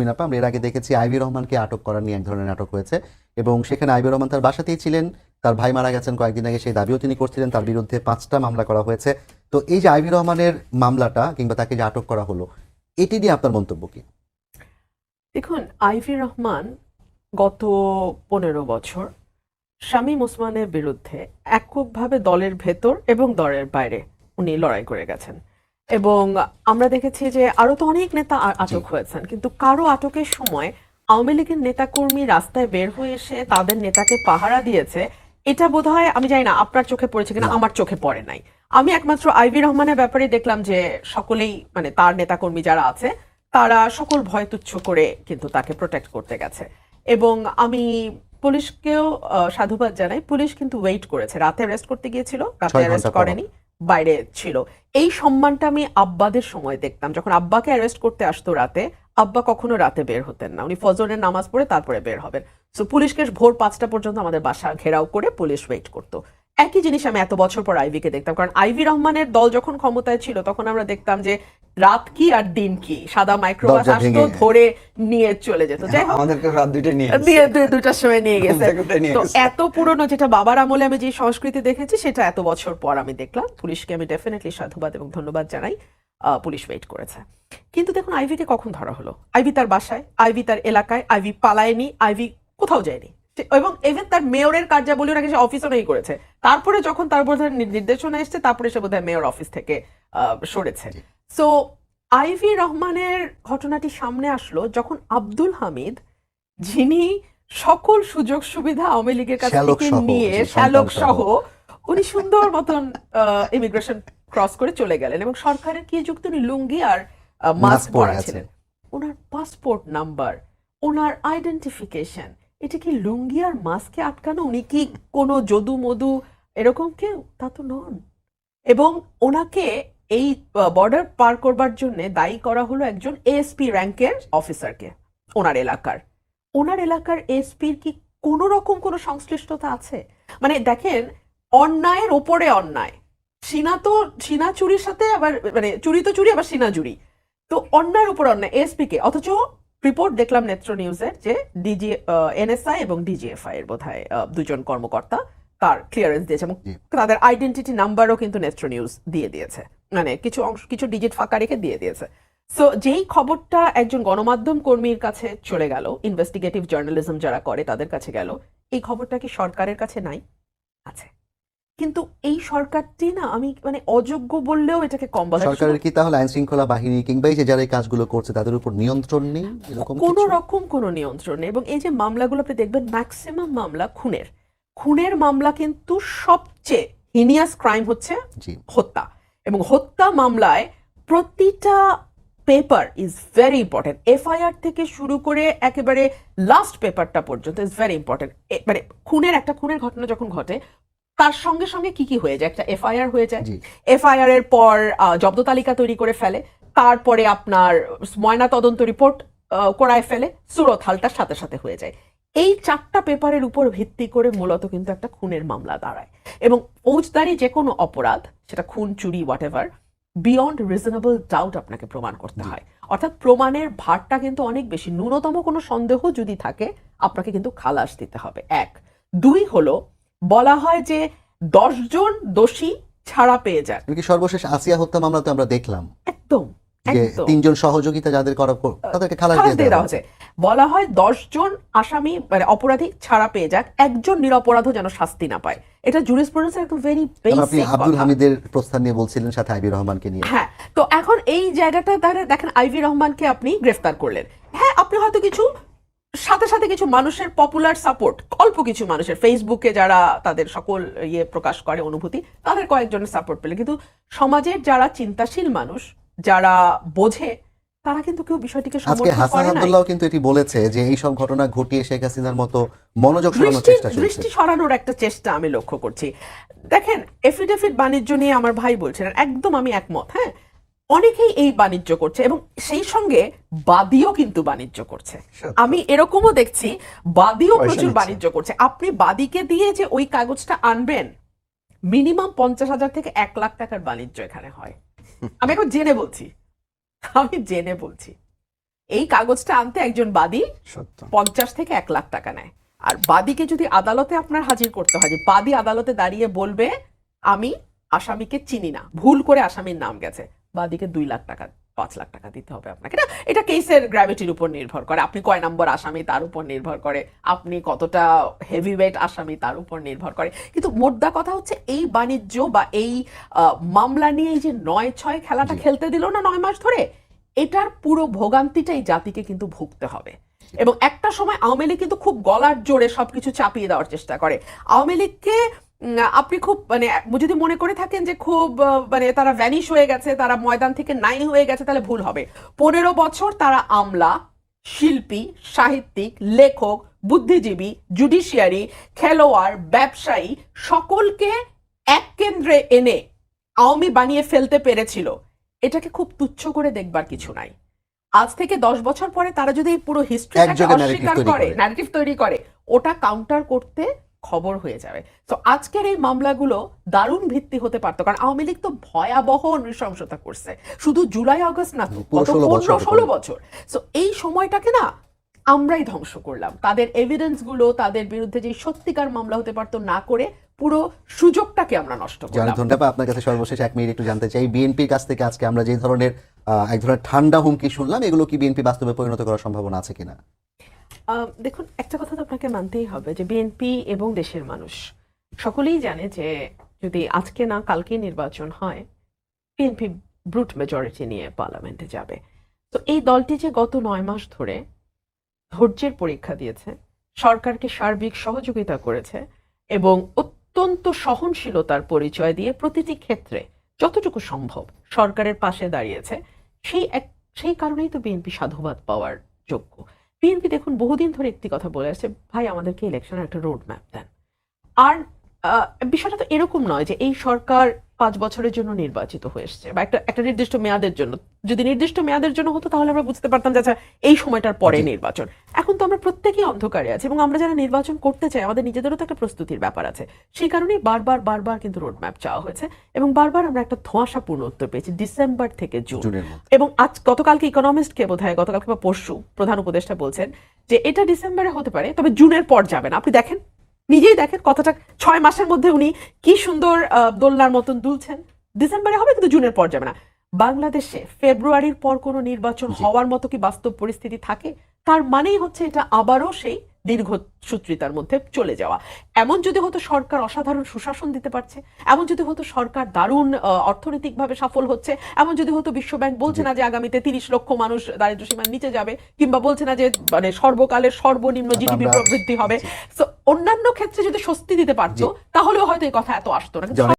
মিনাপা আমরা এর আগে দেখেছি আইভি রহমানকে আটক করা নিয়ে এক ধরনের নাটক হয়েছে। এবং সেখানে আইভি রহমান তার বাসাতেই ছিলেন, তার ভাই মারা গেছেন কয়েকদিন আগে, সেই দাবিও তিনি করছিলেন, তার বিরুদ্ধে পাঁচটা মামলা করা হয়েছে। তো এই যে আইভি রহমানের মামলাটা কিংবা তাকে যে আটক করা হলো, এটি নিয়ে আপনার মন্তব্য কি? দেখুন, আইভি রহমান গত পনেরো বছর শামীম ওসমানের বিরুদ্ধে এককভাবে দলের ভেতর এবং দলের বাইরে উনি লড়াই করে গেছেন। এবং আমরা দেখেছি যে আরও তো অনেক নেতা আটক হয়েছেন কিন্তু কারও আটকের সময় আওয়ামী লীগের নেতাকর্মী রাস্তায় বের হয়ে এসে তাদের নেতাকে পাহারা দিয়েছে এটা বোধহয় আমি জানি না আপনার চোখে পড়েছে কিনা আমার চোখে পড়ে নাই। আমি একমাত্র আইভি রহমানের ব্যাপারে দেখলাম যে সকলেই মানে তার নেতাকর্মী যারা আছে তারা সকল ভয় তুচ্ছ করে কিন্তু তাকে প্রোটেক্ট করতে গেছে। এবং আমি পুলিশকেও সাধুবাদ জানাই পুলিশ কিন্তু ওয়েট করেছে রাতে অ্যারেস্ট করতে গিয়েছিল রাতে অ্যারেস্ট করেনি। বাইরে ছিল। এই সম্মানটা আমি আব্বাদের সময় দেখতাম। যখন আব্বাকে অ্যারেস্ট করতে আসতো রাতে, আব্বা কখনো রাতে বের হতেন না। উনি ফজরের নামাজ পড়ে তারপরে বের হবেন। সো পুলিশকে ভোর পাঁচটা পর্যন্ত আমাদের বাসা ঘেরাও করে পুলিশ ওয়েট করতো। একই জিনিস আমি এত বছর পর আইভিকে দেখতাম। কারণ আইভি রহমানের দল যখন ক্ষমতায় ছিল তখন আমরা দেখতাম যে রাত কি আর দিন কি। সাদা মাইক্রোবাস আসতো ধরে নিয়ে চলে যেত। যাই হোক আমাদেরকে রাত দুইটা নিয়ে দিয়ে দুটার সময় নিয়ে গেছে। তো এত পুরনো যেটা বাবার আমলে আমি যে সংস্কৃতি দেখেছি সেটা এত বছর পর আমি দেখলাম। পুলিশকে আমি ডেফিনেটলি সাধুবাদ এবং ধন্যবাদ জানাই। আহ, পুলিশ ওয়েট করেছে। কিন্তু দেখুন আইভিকে কখন ধরা হলো? আইভি তার বাসায় আইভি তার এলাকায় আইভি পালায়নি আইভি কোথাও যায়নি। এবং ইভেন তার মেয়রের কার্যাবলী নাকি সে অফিসও নেই করেছে। তারপরে যখন তার নি- নির্দেশনা এসছে তারপরে সে বোধহয় মেয়র অফিস থেকে সরেছে। সো আইভি রহমানের ঘটনাটি সামনে আসলো যখন আব্দুল হামিদ যিনি সকল সুযোগ সুবিধা আওয়ামী লীগের কাছ থেকে নিয়ে শ্যালক সহ। উনি সুন্দর মতন ইমিগ্রেশন ক্রস করে চলে গেলেন এবং সরকারের কি যুক্ত? উনি লুঙ্গি আর মাস্ক মাস্ক পরে পরা ছিলেন ওনার পাসপোর্ট নাম্বার ওনার আইডেন্টিফিকেশন এটা কি লুঙ্গি আর মাস্কে আটকানো? উনি কি কোনো যদু মধু এরকম কেউ? তা তো নন। এবং ওনাকে এই বর্ডার পার করবার জন্য দায়ী করা হলো একজন এএসপি র্যাঙ্কের অফিসারকে ওনার এলাকার। ওনার এলাকার এসপির কি কোনো রকম কোনো সংশ্লিষ্টতা আছে? মানে দেখেন, অন্যায়ের ওপরে অন্যায়। সিনা তো, সিনা চুরির সাথে আবার মানে চুরি তো চুরি, আবার সিনা চুরি। তো অন্যায়ের উপর অন্যায় এসপি কে। অথচ রিপোর্ট দেখলাম নেত্র নিউজের যে ডিজি এনএসআই এবং ডিজিএফআই এর বোধহয় আহ, দুজন কর্মকর্তা তার ক্লিয়ারেন্স দিয়েছে এবং তাদের আইডেন্টিটি নাম্বারও কিন্তু নেত্র নিউজ দিয়ে দিয়েছে। মানে কিছু অংশ কিছু ডিজিট ফাঁকা রেখে দিয়ে দিয়েছে। সো যেই খবরটা একজন গণমাধ্যম কর্মীর কাছে চলে গেল ইনভেস্টিগেটিভ জার্নালিজম যারা করে তাদের কাছে গেল এই খবরটা কি সরকারের কাছে নাই? আছে। কিন্তু এই সরকারটি না আমি মানে অযোগ্য বললেও এটাকে কম বলা সরকারের কি তাহলে আইন শৃঙ্খলা বাহিনী কিংবা এই যে যারা এই কাজগুলো করছে তাদের উপর নিয়ন্ত্রণ নেই? এরকম কোনো রকম কোনো নিয়ন্ত্রণ নেই। এবং এই যে মামলাগুলো আপনি দেখবেন ম্যাক্সিমাম মামলা খুনের। খুনের মামলা কিন্তু সবচেয়ে হিনিয়াস ক্রাইম হচ্ছে হত্যা। এবং হত্যা মামলায় প্রতিটা paper is very important FIR থেকে শুরু করে একেবারে লাস্ট পেপারটা পর্যন্ত ইজ ভেরি ইম্পর্টেন্ট মানে খুনের একটা খুনের ঘটনা যখন ঘটে তার সঙ্গে সঙ্গে কি কি হয়ে যায়? একটা এফআইআর হয়ে যায়। এফআইআর এর পর জব্দ তালিকা তৈরি করে ফেলে। তারপরে আপনার ময়না তদন্ত রিপোর্ট করায় ফেলে। সুরত হালটার সাথে সাথে হয়ে যায়। এই চারটা পেপারের উপর ভিত্তি করে মূলত কিন্তু একটা খুনের মামলা দাঁড়ায়। এবং ফৌজদারি যে কোনো অপরাধ সেটা খুন চুরি whatever beyond reasonable doubt আপনাকে প্রমাণ করতে হয়। অর্থাৎ প্রমাণের ভারটা কিন্তু অনেক বেশি। ন্যূনতম কোনো সন্দেহ যদি থাকে আপনাকে কিন্তু খালাস দিতে হবে। এক। দুই হলো বলা হয় যে দশজন দোষী ছাড়া পেয়ে যায়। এমনকি সর্বশেষ আসিয়া হত্যা মামলা তো আমরা দেখলাম। একদম তিনজন সহযোগিতা যাদের করা তাদেরকে খালাস দিয়ে দেওয়া হয়েছে। বলা হয় দশজন আসামি মানে অপরাধী ছাড়া পেয়ে যাক। একজন নিরপরাধও যেন শাস্তি না পায়। এটা জুরিসপ্রুডেন্স একদম ভেরি তারপর আপনি আব্দুল হামিদের প্রস্তাব নিয়ে বলছিলেন সাথে আইবি রহমানকে নিয়ে? হ্যাঁ তো এখন এই জায়গাটা দ্বারা দেখেন আইভি রহমানকে আপনি গ্রেফতার করলেন। হ্যাঁ আপনি হয়তো কিছু সাথে সাথে কিছু মানুষের পপুলার সাপোর্ট অল্প কিছু মানুষের ফেসবুকে যারা তাদের সকল ইয়ে প্রকাশ করে অনুভূতি তাদের কয়েকজনের সাপোর্ট পেলে। কিন্তু সমাজের যারা চিন্তাশীল মানুষ যারা বোঝে তারা কিন্তু কেউ বিষয়টিকে আজকে সমর্থন হাসান আব্দুল্লাহ কিন্তু এটি বলেছে যে এই সব ঘটনা ঘটিয়ে শেখ হাসিনার মতো মনোযোগ সরানোর চেষ্টা চলছে। দৃষ্টি সরানোর একটা চেষ্টা আমি লক্ষ্য করছি। দেখেন এফিডেভিট বাণিজ্য নিয়ে আমার ভাই বলছিলেন একদম আমি একমত হ্যাঁ? অনেকেই এই বাণিজ্য করছে এবং সেই সঙ্গে বাদীও কিন্তু বাণিজ্য করছে। আমি এরকমও দেখছি বাদীও প্রচুর বাণিজ্য করছে। আপনি বাদীকে দিয়ে যে ওই কাগজটা আনবেন মিনিমাম পঞ্চাশ হাজার থেকে এক লাখ টাকার বাণিজ্য এখানে হয়। আমি এখন জেনে বলছি আমি জেনে বলছি। এই কাগজটা আনতে একজন বাদী পঞ্চাশ থেকে এক লাখ টাকা নেয়। আর বাদীকে যদি আদালতে আপনার হাজির করতে হয় যে বাদী আদালতে দাঁড়িয়ে বলবে আমি আসামিকে চিনি না ভুল করে আসামির নাম গেছে। বাদীকে দুই লাখ টাকা পাঁচ লাখ টাকা দিতে হবে আপনাকে। না এটা কেসের গ্র্যাভিটির উপর নির্ভর করে। আপনি কয় নম্বর আসামি তার উপর নির্ভর করে। আপনি কতটা হেভি ওয়েট আসামি তার উপর নির্ভর করে। কিন্তু মোদ্দা কথা হচ্ছে এই বাণিজ্য বা এই মামলা নিয়ে যে নয় ছয় খেলাটা খেলতে দিল না নয় মাস ধরে এটার পুরো ভোগান্তিটাই জাতিকে কিন্তু ভুগতে হবে। এবং একটা সময় আওয়ামী লীগ কিন্তু খুব গলার জোরে সবকিছু চাপিয়ে দেওয়ার চেষ্টা করে। আওয়ামী লীগকে আপনি খুব মানে যদি মনে করে থাকেন যে খুব মানে তারা ভ্যানিশ হয়ে গেছে তারা ময়দান থেকে নাই হয়ে গেছে তাহলে ভুল হবে। পনেরো বছর তারা আমলা শিল্পী সাহিত্যিক লেখক বুদ্ধিজীবী জুডিশিয়ারি খেলোয়াড় ব্যবসায়ী সকলকে এক কেন্দ্রে এনে আওয়ামী বানিয়ে ফেলতে পেরেছিল। এটাকে খুব তুচ্ছ করে দেখবার কিছু নাই। আজ থেকে দশ বছর পরে তারা যদি পুরো হিস্ট্রি অস্বীকার করে। ন্যারেটিভ তৈরি করে ওটা কাউন্টার করতে খবর হয়ে যাবে। তো আজকের এই মামলাগুলো দারুণ ভিত্তি হতে পারতো কারণ আওয়ামী লীগ তো ভয়াবহ নৃশংসতা করছে। শুধু জুলাই আগস্ট না গত পনেরো ষোলো বছর তো এই সময়টাকে না আমরাই ধ্বংস করলাম। তাদের এভিডেন্সগুলো তাদের বিরুদ্ধে যে সত্যিকার মামলা হতে পারতো না করে পুরো সুযোগটাকে আমরা নষ্ট করলাম। ধন্যবাদ আপনার কাছে সর্বশেষ এক মিনিট একটু জানতে চাই। বিএনপির কাছ থেকে আজকে আমরা যে ধরনের এক ধরনের ঠান্ডা হুমকি শুনলাম এগুলো কি বিএনপি বাস্তবে পরিণত করার সম্ভাবনা আছে কিনা? দেখুন, একটা কথা তো আপনাকে মানতেই হবে যে বিএনপি এবং দেশের মানুষ, সকলেই জানে যে যদি আজকে না কালকে নির্বাচন হয় বিএনপি ব্রুট মেজরিটি নিয়ে পার্লামেন্টে যাবে। তো এই দলটি যে গত নয় মাস ধরে ধৈর্যের পরীক্ষা দিয়েছে, সরকারকে সার্বিক সহযোগিতা করেছে এবং অত্যন্ত সহনশীলতার পরিচয় দিয়ে প্রতিটি ক্ষেত্রে যতটুকু সম্ভব সরকারের পাশে দাঁড়িয়েছে, সেই এক, সেই কারণেই তো বিএনপি সাধুবাদ পাওয়ার যোগ্য। বিএনপি দেখুন বহুদিন ধরে একটি কথা বলে আসছে, ভাই, আমাদেরকে ইলেকশনের একটা রোড ম্যাপ দেন। আর বিষয়টা তো এরকম নয় যে এই সরকার পাঁচ বছরের জন্য নির্বাচিত হয়ে এসছে বা একটা একটা নির্দিষ্ট মেয়াদের জন্য। যদি নির্দিষ্ট মেয়াদের জন্য হতো তাহলে আমরা বুঝতে পারতাম যে আচ্ছা এই সময়টার পরে নির্বাচন। এখন তো আমরা প্রত্যেকেই অন্ধকারে আছি এবং আমরা যারা নির্বাচন করতে চাই আমাদের নিজেদেরও তো একটা প্রস্তুতির ব্যাপার আছে। সেই কারণেই বারবার বারবার কিন্তু রোড ম্যাপ চাওয়া হয়েছে এবং বারবার আমরা একটা ধোঁয়াশাপূর্ণ উত্তর পেয়েছি ডিসেম্বর থেকে জুন। এবং আজ গতকালকে ইকোনমিস্টকে বোধ হয় গতকালকে বা পরশু প্রধান উপদেষ্টা বলছেন যে এটা ডিসেম্বরে হতে পারে তবে জুনের পর যাবেন আপনি দেখেন নিজেই দেখেন কথাটা ছয় মাসের মধ্যে উনি কি সুন্দর আহ, দোলনার মতন দুলছেন। ডিসেম্বরে হবে কিন্তু জুনের পর যাবে না। বাংলাদেশে ফেব্রুয়ারির পর কোনো নির্বাচন হওয়ার মতো কি বাস্তব পরিস্থিতি থাকে? তার মানেই হচ্ছে এটা আবারও সেই দীর্ঘ সূত্রিতার মধ্যে চলে যাওয়া। এমন যদি হতো সরকার অসাধারণ সুশাসন দিতে পারছে এমন যদি হতো সরকার দারুণ অর্থনৈতিকভাবে সফল হচ্ছে এমন যদি হতো বিশ্বব্যাংক বলছে না যে আগামীতে তিরিশ লক্ষ মানুষ দারিদ্র সীমার নিচে যাবে কিংবা বলছে না যে মানে সর্বকালের সর্বনিম্ন জিডিপি প্রবৃদ্ধি হবে। অন্যান্য ক্ষেত্রে যদি স্বস্তি দিতে পারতো তাহলেও হয়তো এই কথা এত আসতো না।